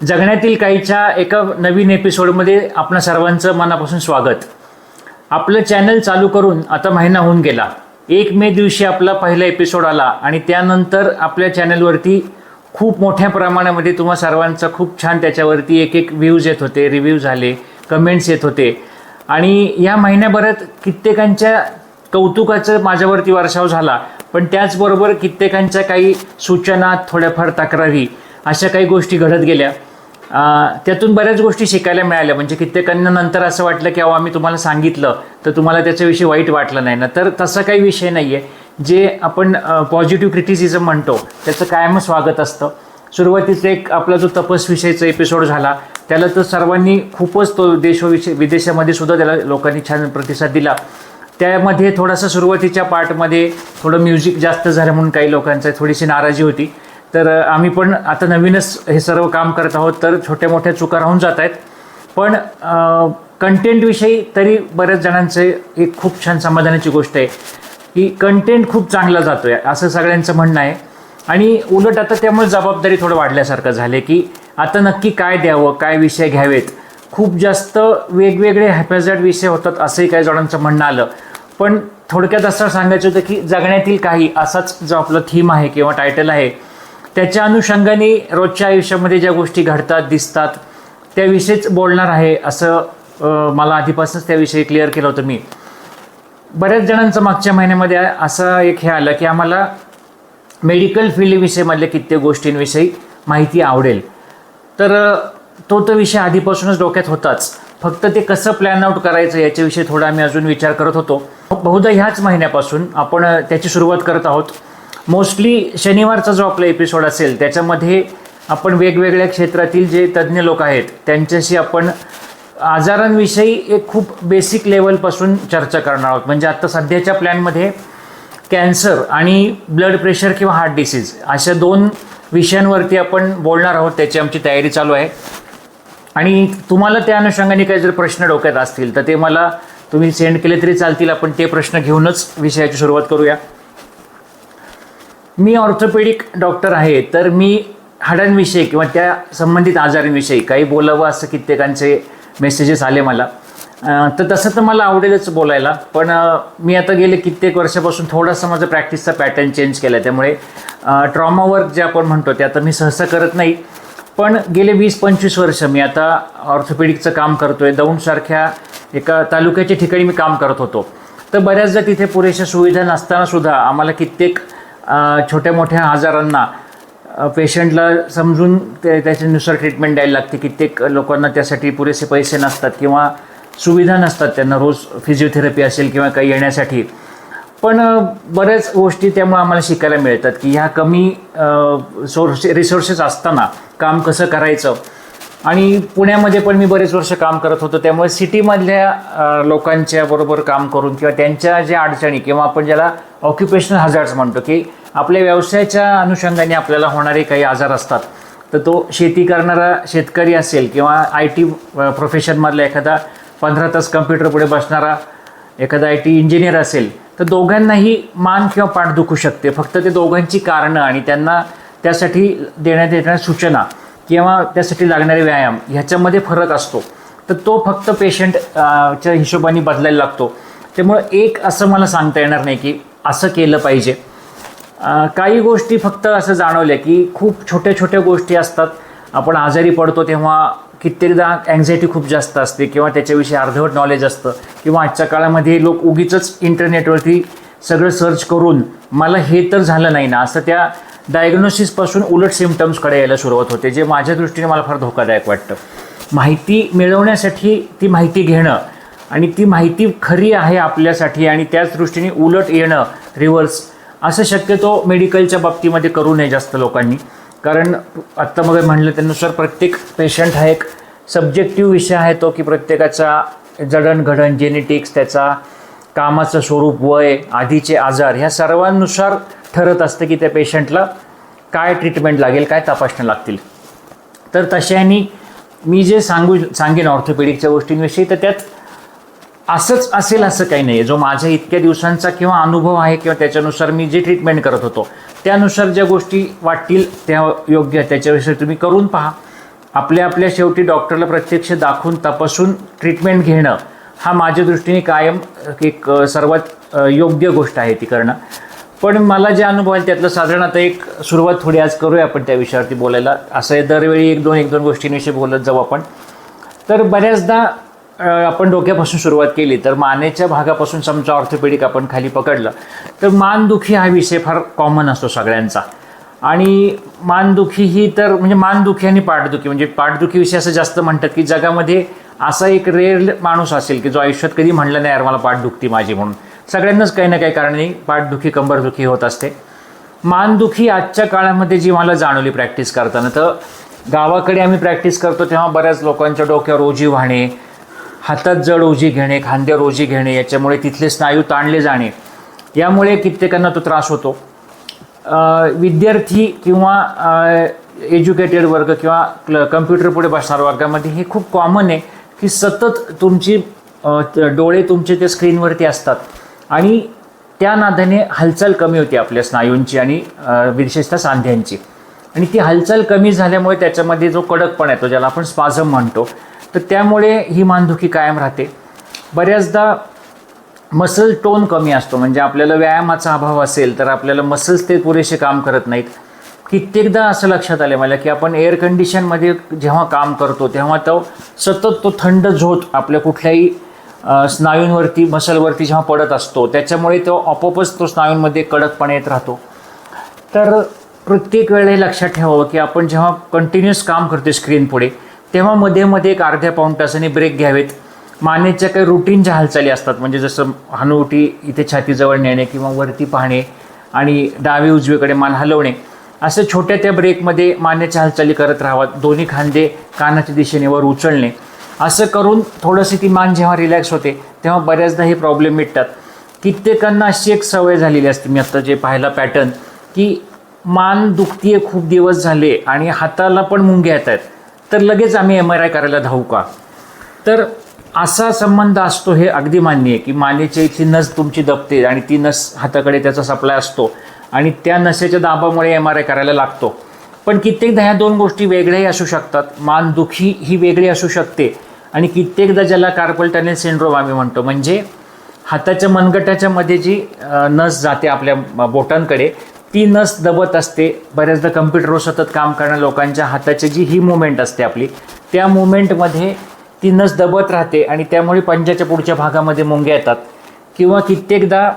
जगण्यातील काहीच्या एका नवीन एपिसोडमध्ये आपणा सर्वांचं मनापासून स्वागत. आपलं चॅनल चालू करून आता महिना होऊन गेला. एक मे दिवशी आपला पहिला एपिसोड आला आणि त्यानंतर आपल्या चॅनलवरती खूप मोठ्या प्रमाणामध्ये तुम्हा सर्वांचा खूप छान त्याच्यावरती एक एक व्ह्यूज येत होते रिव्ह्यू झाले कमेंट्स येत होते. आणि या महिन्याभरात कित्येकांच्या कौतुकाचं माझ्यावरती वर्षाव झाला. पण त्याचबरोबर कित्येकांच्या काही सूचना थोड्याफार तक्रारी अशा काही गोष्टी घडत गेल्या. त्यातून बऱ्याच गोष्टी शिकायला मिळाल्या. म्हणजे कित्येकांना नंतर असं वाटलं की अहो आम्ही तुम्हाला सांगितलं तर तुम्हाला त्याच्याविषयी वाईट वाटलं नाही. ना तर तसा काही विषय नाही आहे जे आपण पॉझिटिव्ह क्रिटिसिझम म्हणतो त्याचं कायम स्वागत असतं. सुरुवातीचा एक आपला जो तपसविषयीचा एपिसोड झाला त्याला तर सर्वांनी खूपच तो देशविषय विदेशामध्ये सुद्धा त्याला लोकांनी छान प्रतिसाद दिला. त्यामध्ये थोडासा सुरुवातीच्या पार्टमध्ये थोडं म्युझिक जास्त झालं म्हणून काही लोकांचं थोडीशी नाराजी होती. तर आम्ही पण आता नवीनच हे सर्व काम करत आहोत तर छोट्या मोठ्या चुका राहून जात आहेत. पण कंटेंटविषयी तरी बऱ्याच जणांचे एक खूप छान समाधानाची गोष्ट आहे की कंटेंट खूप चांगला जातो आहे असं सगळ्यांचं म्हणणं आहे. आणि उलट आता त्यामुळे जबाबदारी थोडं वाढल्यासारखं झाले की आता नक्की काय द्यावं काय विषय घ्यावेत? खूप जास्त वेगवेगळे हॅपॅझार्ड विषय होतात असंही काही जणांचं म्हणणं आलं. पण थोडक्यात असं सांगायचं होतं की जगण्यातील काही असाच जो आपलं थीम आहे किंवा टायटल आहे त्याच्या अनुषंगाने रोजच्या आयुष्यामध्ये ज्या गोष्टी घडतात दिसतात त्याविषयीच बोलणार आहे असं मला आधीपासूनच त्याविषयी क्लिअर केलं होतं मी. बऱ्याच जणांचं मागच्या महिन्यामध्ये असं एक हे आलं की आम्हाला मेडिकल फील्डविषयीमधल्या कित्येक गोष्टींविषयी माहिती आवडेल. तर तो तो विषय आधीपासूनच डोक्यात होताच. फक्त ते कसं प्लॅन आउट करायचं याच्याविषयी थोडा आम्ही अजून विचार करत होतो. बहुधा ह्याच महिन्यापासून आपण त्याची सुरुवात करत आहोत. मोस्टली शनिवारचा जो आपला एपिसोड असेल त्याच्यामध्ये आपण वेगवेगळ्या क्षेत्रातील जे तज्ज्ञ लोक आहेत त्यांच्याशी आपण आजारांविषयी एक खूप बेसिक लेवलपासून चर्चा करणार आहोत. म्हणजे आत्ता सध्याच्या प्लॅनमध्ये कॅन्सर आणि ब्लड प्रेशर किंवा हार्ट डिसीज अशा दोन विषयांवरती आपण बोलणार आहोत त्याची आमची तयारी चालू आहे. आणि तुम्हाला त्या अनुषंगाने काही जर प्रश्न डोक्यात असतील तर ते मला तुम्ही सेंड केले तरी चालतील. आपण ते प्रश्न घेऊनच विषयाची सुरुवात करूया. मी ऑर्थोपेडिक डॉक्टर आहे तर मी हाडांविषयी किंवा त्या संबंधित आजारांविषयी काही बोलावं असं कित्येकांचे मेसेजेस आले मला. तर तसं तर मला आवडेलच बोलायला पण मी आता गेले कित्येक वर्षापासून थोडासा माझा प्रॅक्टिसचा पॅटर्न चेंज केला त्यामुळे ट्रॉमा वर्क जे आपण म्हणतो ते आता मी सहसा करत नाही. पण गेले वीस पंचवीस वर्ष मी आता ऑर्थोपेडिकचं काम करतोय. दौंडसारख्या एका तालुक्याच्या ठिकाणी मी काम करत होतो. तर बऱ्याचदा तिथे पुरेशा सुविधा नसताना सुद्धा आम्हाला कित्येक छोट्या मोठ्या आजारांना पेशंटला समजून ते त्याच्यानुसार ट्रीटमेंट द्यायला लागते. कित्येक लोकांना त्यासाठी पुरेसे पैसे नसतात किंवा सुविधा नसतात त्यांना. रोज फिजिओथेरपी असेल किंवा काही येण्यासाठी. पण बऱ्याच गोष्टी त्यामुळे आम्हाला शिकायला मिळतात की ह्या कमी सोर्स रिसोर्सेस असताना काम कसं करायचं आणि पुण्यामध्ये पण मी बरेच वर्ष काम करत होतो त्यामुळे सिटीमधल्या लोकांच्या बरोबर काम करून किंवा त्यांच्या ज्या अडचणी किंवा आपण ज्याला ऑक्युपेशनल हजार्ड्स म्हणतो की आपल्या व्यवसायाच्या अनुषंगाने आपल्याला होणारे काही आजार असतात तर तो शेती करणारा शेतकरी असेल किंवा आय टी प्रोफेशनमधला एखादा पंधरा तास कम्प्युटर पुढे बसणारा एखादा आय टी इंजिनियर असेल तर दोघांनाही मान किंवा पाठ दुखू शकते. फक्त ते दोघांची कारणं आणि त्यांना त्यासाठी देण्यात येणाऱ्या सूचना किंवा त्यासाठी लागणारे व्यायाम ह्याच्यामध्ये फरक असतो. तर तो फक्त पेशंट च्या हिशोबाने बदलायला लागतो. त्यामुळं एक असं मला सांगता येणार नाही की असं केलं पाहिजे. काही गोष्टी फक्त असं जाणवल्या की खूप छोट्या छोट्या गोष्टी असतात. आपण आजारी पडतो तेव्हा कित्येकदा अँझायटी खूप जास्त असते किंवा त्याच्याविषयी अर्धवट नॉलेज असतं किंवा आजच्या काळामध्ये लोक उगीच इंटरनेटवरती सगळं सर्च करून मला हे तर झालं नाही ना असं त्या डायग्नोसिसपासून उलट सिमटम्सकडे यायला सुरुवात होते जे माझ्या दृष्टीने मला फार धोकादायक वाटतं. माहिती मिळवण्यासाठी ती माहिती घेणं आणि ती माहिती खरी आहे आपल्यासाठी आणि त्याच दृष्टीने उलट येणं रिव्हर्स असं शक्यतो मेडिकलच्या बाबतीमध्ये करू नये जास्त लोकांनी. कारण आत्ता मग म्हणलं त्यानुसार प्रत्येक पेशंट हा एक सब्जेक्टिव्ह विषय आहे तो की प्रत्येकाचा जडणघडण जेनेटिक्स त्याचा कामाचं स्वरूप वय आधीचे आजार ह्या सर्वांनुसार ठरत असतं की त्या पेशंटला काय ट्रीटमेंट लागेल काय तपासणं लागतील. तर तशाने मी जे सांगू सांगेन ऑर्थोपेडिकच्या गोष्टींविषयी तर त्यात असंच असेल असं काही नाही जो माझ्या इतक्या दिवसांचा किंवा अनुभव आहे किंवा त्याच्यानुसार मी जे ट्रीटमेंट करत होतो त्यानुसार ज्या गोष्टी वाटतील त्या योग्य त्याच्याविषयी तुम्ही करून पहा. आपल्या आपल्या शेवटी डॉक्टरला प्रत्यक्ष दाखवून तपासून ट्रीटमेंट घेणं हा माझ्या दृष्टीने कायम एक सर्वात योग्य गोष्ट आहे ती करणं. पण मला जे अनुभव आहे त्यातलं साधारण आता एक सुरुवात थोडी आज करूया आपण त्या विषयावरती बोलायला. असं आहे दरवेळी एक दोन एक दोन गोष्टींविषयी बोलत जाऊ आपण. तर बऱ्याचदा आपण डोक्यापासून सुरुवात केली तर मानेच्या भागापासून समजा ऑर्थोपेडिक आपण खाली पकडलं तर मानदुखी हा विषय फार कॉमन असतो सगळ्यांचा. आणि मानदुखी ही तर म्हणजे मानदुखी आणि पाठदुखी म्हणजे पाठदुखीविषयी असं जास्त म्हणतात की जगामध्ये असा एक रेअर माणूस असेल की जो आयुष्यात कधी म्हणलं नाही यार मला पाठ दुखती माझी म्हणून. सगळ्यांनाच काही ना काही कारणाने पाठदुखी कंबरदुखी होत असते. मानदुखी आजच्या काळामध्ये जी मला जाणवली प्रॅक्टिस करताना तर गावाकडे आम्ही प्रॅक्टिस करतो तेव्हा बऱ्याच लोकांच्या डोक्यावर ओझी वाहणे हातात जड ओझी घेणे खांद्यावर ओझी घेणे याच्यामुळे तिथले स्नायू ताणले जाणे यामुळे कित्येकांना तो त्रास होतो. विद्यार्थी किंवा एज्युकेटेड वर्ग किंवा क्ल कम्प्युटर पुढे बसणार वर्गामध्ये हे खूप कॉमन आहे की सतत तुमची डोळे तुमचे ते स्क्रीनवरती असतात. आणि त्या नादाने हालचाल कमी होती आपल्या स्नायूंची आणि विशेषतः सांध्यांची. आणि ती हालचाल कमी झाल्यामुळे त्याच्यामध्ये जो कडकपण येतो ज्याला आपण स्पाझम म्हणतो तर त्यामुळे ही मानदुखी कायम राहते. बऱ्याचदा मसल टोन कमी असतो म्हणजे आपल्याला व्यायामाचा अभाव असेल तर आपल्याला मसल्स ते पुरेसे काम करत नाहीत. कित्येकदा असं लक्षात आलं मला की आपण एअर कंडिशनमध्ये जेव्हा काम करतो तेव्हा तो सतत तो थंड झोत आपल्या कुठल्याही स्नायूंवरती मसलवरती जेव्हा पडत असतो त्याच्यामुळे तो आपोआपच तो स्नायूंमध्ये कडकपणा येत राहतो. तर प्रत्येक वेळेला हे लक्षात ठेवावं की आपण जेव्हा कंटिन्युअस काम करतो स्क्रीन पुढे तेव्हा मध्ये मध्ये एक अर्ध्या पाऊण तासाने ब्रेक घ्यावेत. मानेच्या काही रुटीन ज्या हालचाली असतात म्हणजे जसं हनुवटी इथे छातीजवळ नेणे किंवा वरती पाहणे आणि डावी उजवीकडे मान हलवणे असं छोट्या त्या ब्रेकमध्ये मानेच्या हालचाली करत राहावात दोन्ही खांदे कानाच्या दिशेने वर उचलणे. असं करून थोडंसं ती मान जेव्हा रिलॅक्स होते तेव्हा बऱ्याचदा हे प्रॉब्लेम मिटतात. कित्येकांना अशी एक सवय झालेली असते मी आत्ता जे पाहिला पॅटर्न की मान दुखतीये खूप दिवस झाले आणि हाताला पण मुंग्या येत आहेत तर लगेच आम्ही एम आर आय करायला धावू का? तर असा संबंध असतो हे अगदी मान्य आहे की मानेची इथली नस तुमची दबते आणि ती नस हाताकडे त्याचा सप्लाय असतो आणि त्या नसेच्या दाबामुळे एम आर आय करायला लागतो. पण कित्येकदा ह्या दोन गोष्टी वेगळ्याही असू शकतात. मान दुखी ही वेगळी असू शकते. आणि कित्येकदा ज्याला कार्पल टनेल सिंड्रोम आम्ही म्हणतो म्हणजे हाताच्या मनगटाच्या मध्ये जी नस जाते आपल्या बोटांकडे ती नस दबत असते. बऱ्याचदा कम्प्युटरवर सतत काम करणाऱ्या लोकांच्या हाताची जी ही मुवमेंट असते आपली त्या मुवमेंटमध्ये ती नस दबत राहते आणि त्यामुळे पंजाच्या पुढच्या भागामध्ये मुंग्या येतात. किंवा कित्येकदा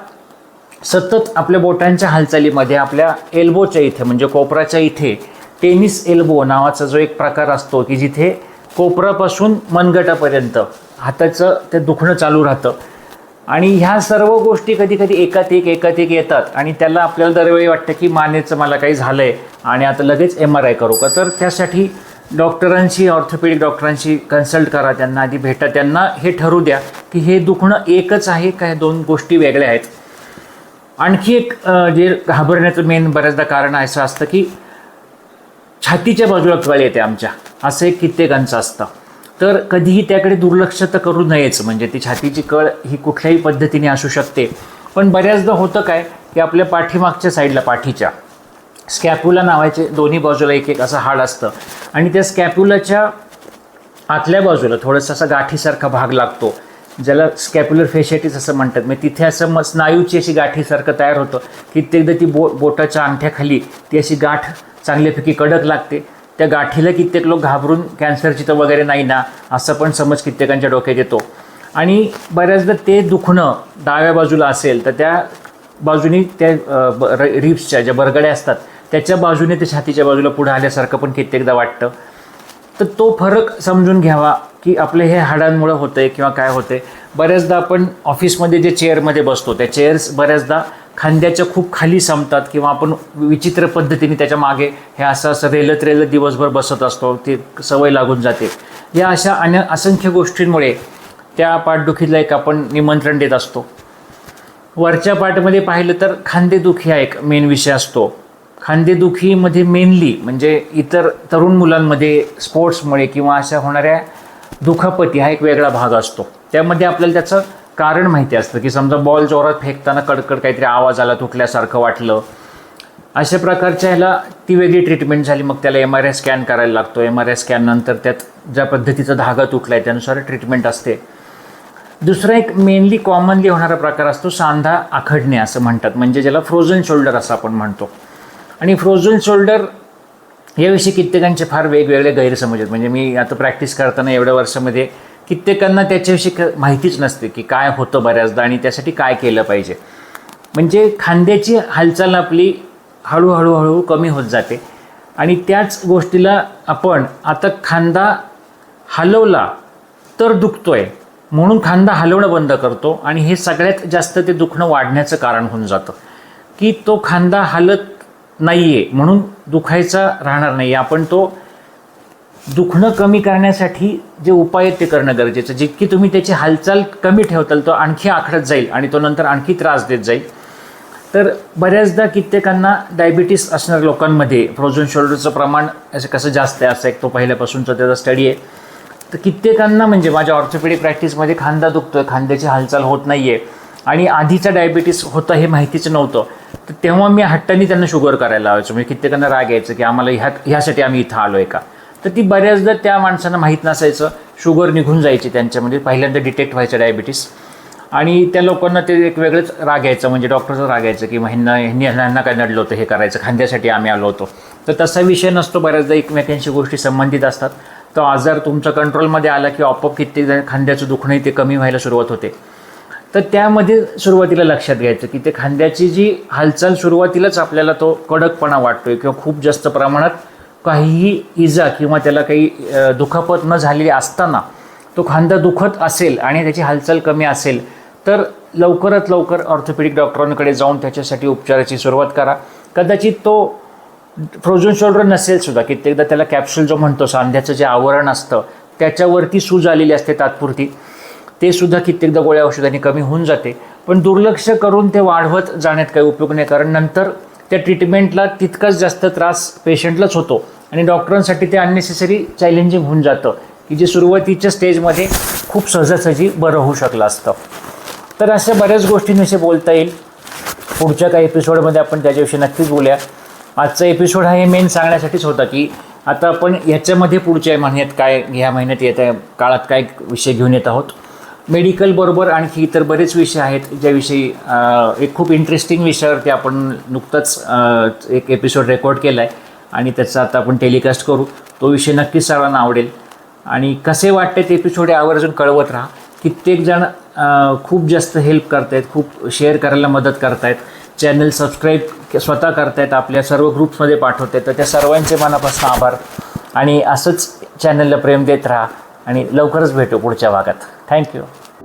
सतत आपल्या बोटांच्या हालचालीमध्ये आपल्या एल्बोच्या इथे म्हणजे कोपराच्या इथे टेनिस एल्बो नावाचा जो एक प्रकार असतो की जिथे कोपरापासून मनगटापर्यंत. हाताचं ते दुखणं चालू राहतं. आणि ह्या सर्व गोष्टी कधी कधी एकात एक एकात एक येतात. आणि त्याला आपल्याला दरवेळी वाटतं की मानेचं मला काही झालं आहे आणि आता लगेच एम आर आय करू का? तर त्यासाठी डॉक्टरांशी ऑर्थोपेडिक डॉक्टरांशी कन्सल्ट करा त्यांना आधी भेटा त्यांना हे ठरू द्या की हे दुखणं एकच आहे का ह्या दोन गोष्टी वेगळ्या आहेत? आणखी एक जे घाबरण्याचं मेन बऱ्याचदा कारण असं असतं की छातीच्या बाजूला कळ येते आमच्या. असं एक कित्येकांचं असतं. तर कधीही त्याकडे दुर्लक्ष तर करू नयेच. म्हणजे ती छातीची कळ ही कुठल्याही पद्धतीने असू शकते. पण बऱ्याचदा होतं काय की आपल्या पाठीमागच्या साईडला पाठीच्या स्कॅप्युला नावाचे दोन्ही बाजूला एक एक असं हाड असतं. आणि त्या स्कॅप्युलाच्या आतल्या बाजूला थोडंसं असा गाठीसारखा भाग लागतो. ज्याला स्कॅप्युलर फेशियाटिस असं म्हणतात. म्हणजे तिथे असं मग स्नायूची अशी गाठीसारखं तयार होतं. कित्येकदा ती बो बोटाच्या अंगठ्याखाली ती अशी गाठ चांगल्यापैकी कडक लागते. त्या गाठीला कित्येक लोक घाबरून कॅन्सरची तर वगैरे नाही ना असं पण समज कित्येकांच्या डोक्यात येतो. आणि बऱ्याचदा ते दुखणं डाव्या बाजूला असेल तर त्या बाजूनी त्या ब- र- ज्या बरगड्या असतात त्याच्या बाजूने ते छातीच्या बाजूला पुढे आल्यासारखं पण कित्येकदा वाटतं. तर तो फरक समजून घ्यावा की आपलं हे हाडांमुळं होतं आहे किंवा काय होतंय. बऱ्याचदा आपण ऑफिसमध्ये जे चेअरमध्ये बसतो त्या चेअर्स बऱ्याचदा खांद्याच्या खूप खाली संपतात किंवा आपण विचित्र पद्धतीने त्याच्यामागे हे असं असं रेलत रेलत दिवसभर बसत असतो ती सवय लागून जाते. या अशा अन्य असंख्य गोष्टींमुळे त्या पाठदुखीला एक आपण निमंत्रण देत असतो. वरच्या पाठमध्ये पाहिलं तर खांदेदुखी हा एक मेन विषय असतो. खांदेदुखीमध्ये मेनली म्हणजे इतर तरुण मुलांमध्ये स्पोर्ट्समुळे किंवा अशा होणाऱ्या दुखापती हा एक वेगळा भाग असतो. त्यामध्ये आपल्याला त्याचं कारण माहिती असतं की समजा बॉल जोरात फेकताना कडकड काहीतरी आवाज आला तुटल्यासारखं वाटलं. अशा प्रकारच्या ह्याला ती वेगळी ट्रीटमेंट झाली. मग त्याला एम आर आय स्कॅन करायला लागतो. एम आर आय स्कॅन नंतर त्यात ज्या पद्धतीचा धागा तुटला आहे त्यानुसार ट्रीटमेंट असते. दुसरा एक मेनली कॉमनली होणारा प्रकार असतो सांधा आखडणे असं म्हणतात. म्हणजे ज्याला फ्रोझन शोल्डर असं आपण म्हणतो. आणि फ्रोझन शोल्डर याविषयी कित्येकांचे फार वेगवेगळे गैरसमज आहेत. म्हणजे मी आता प्रॅक्टिस करताना एवढ्या वर्षामध्ये कित्येकांना त्याच्याविषयी क- माहितीच नसते की काय होतं बऱ्याचदा आणि त्यासाठी काय केलं पाहिजे. म्हणजे खांद्याची हालचाल आपली हळूहळू हळू कमी होत जाते. आणि त्याच गोष्टीला आपण आता खांदा हलवला तर दुखतोय. म्हणून खांदा हलवणं बंद करतो आणि हे सगळ्यात जास्त ते दुखणं वाढण्याचं कारण होऊन जातं. की तो खांदा हलत नाही आहे म्हणून दुखायचा राहणार नाही. आपण तो दुखणं कमी करण्यासाठी जे उपाय आहेत ते करणं गरजेचं. जितकी तुम्ही त्याची हालचाल कमी ठेवताल तो आणखी आखडत जाईल आणि तो नंतर आणखी त्रास देत जाईल. तर बऱ्याचदा कित्येकांना डायबिटीस असणाऱ्या लोकांमध्ये फ्रोझन शोल्डरचं प्रमाण असं कसं जास्त आहे असं एक तो पहिल्यापासूनचा त्याचा स्टडी आहे. तर कित्येकांना म्हणजे माझ्या ऑर्थोपेडिक प्रॅक्टिसमध्ये खांदा दुखतोय खांद्याची हालचाल होत नाही आहे आणि आधीचा डायबिटीस होतं हे माहितीच नव्हतं. तर तेव्हा मी हट्टाने त्यांना शुगर करायला लावायचो. म्हणजे कित्येकांना राग यायचं की आम्हाला ह्या ह्यासाठी आम्ही इथं आलो आहे का? तर ती बऱ्याचदा त्या माणसांना माहीत नसायचं. शुगर निघून जायची त्यांच्यामध्ये. पहिल्यांदा डिटेक्ट व्हायचं डायबिटीस. आणि त्या लोकांना ते एक वेगळंच राग यायचं. म्हणजे डॉक्टरचं राग यायचं की ह्यांना ह्यांनी ह्यांना काय नडलं होतं? हे करायचं. खांद्यासाठी आम्ही आलो होतो. तर तसा विषय नसतो. बऱ्याचदा एकमेकांशी गोष्टी संबंधित असतात. तो आजार तुमच्या कंट्रोलमध्ये आला की आपोआप कित्येक जण खांद्याचं दुखणंही ते कमी व्हायला सुरुवात होते. तर त्यामध्ये सुरुवातीला लक्षात घ्यायचं की ते खांद्याची जी हालचाल सुरुवातीलाच आपल्याला तो कडकपणा वाटतोय किंवा खूप जास्त प्रमाणात काहीही इजा किंवा त्याला काही दुखापत न झालेली असताना तो खांदा दुखत असेल आणि त्याची हालचाल कमी असेल तर लवकरात लवकर ऑर्थोपेडिक डॉक्टरांकडे जाऊन त्याच्यासाठी उपचाराची सुरुवात करा. कदाचित तो फ्रोझन शोल्डर नसेल सुद्धा कित्येकदा त्याला कॅप्सूल जो म्हणतो सांध्याचं जे आवरण असतं त्याच्यावरती सूज आलेली असते तात्पुरती. ते सुद्धा कित्येकदा गोळ्या औषधांनी कमी होऊन जाते. पण दुर्लक्ष करून ते वाढवत जाण्यात काही उपयोग नाही कारण नंतर त्या ट्रीटमेंटला तितकाच जास्त त्रास पेशंटलाच होतो. आणि डॉक्टरांसाठी ते अननेसेसरी चॅलेंजिंग होऊन जातं की जे सुरुवातीच्या स्टेजमध्ये खूप सहजासहजी बरं होऊ शकलं असतं. तर अशा बऱ्याच गोष्टींविषयी बोलता येईल. पुढच्या काही एपिसोडमध्ये आपण त्याच्याविषयी नक्कीच बोलूया. आजचा एपिसोड हा हे मेन सांगण्यासाठीच होता की आता आपण ह्याच्यामध्ये पुढच्या महिन्यात काय ह्या महिन्यात येत आहे काळात काय विषय घेऊन येत आहोत. मेडिकल बरोबर आणखी इतर बरेच विषय आहेत ज्याविषयी एक खूप इंटरेस्टिंग विषयावरती आपण नुकतंच एक एपिसोड रेकॉर्ड केला आहे आणि त्याचा आता आपण टेलिकास्ट करू. तो विषय नक्कीच सर्वांना आवडेल. आणि कसे वाटते ते एपिसोड आवर्जून कळवत राहा. कित्येक जण खूप जास्त हेल्प करतायत खूप शेअर करायला मदत करतायत. चॅनल सबस्क्राईब स्वतः करतायत आपल्या सर्व ग्रुप्समध्ये पाठवतायत. तर त्या सर्वांचे मनापासून आभार. आणि असंच चॅनलला प्रेम देत राहा. आणि लवकरच भेटू पुढच्या भागात. थँक्यू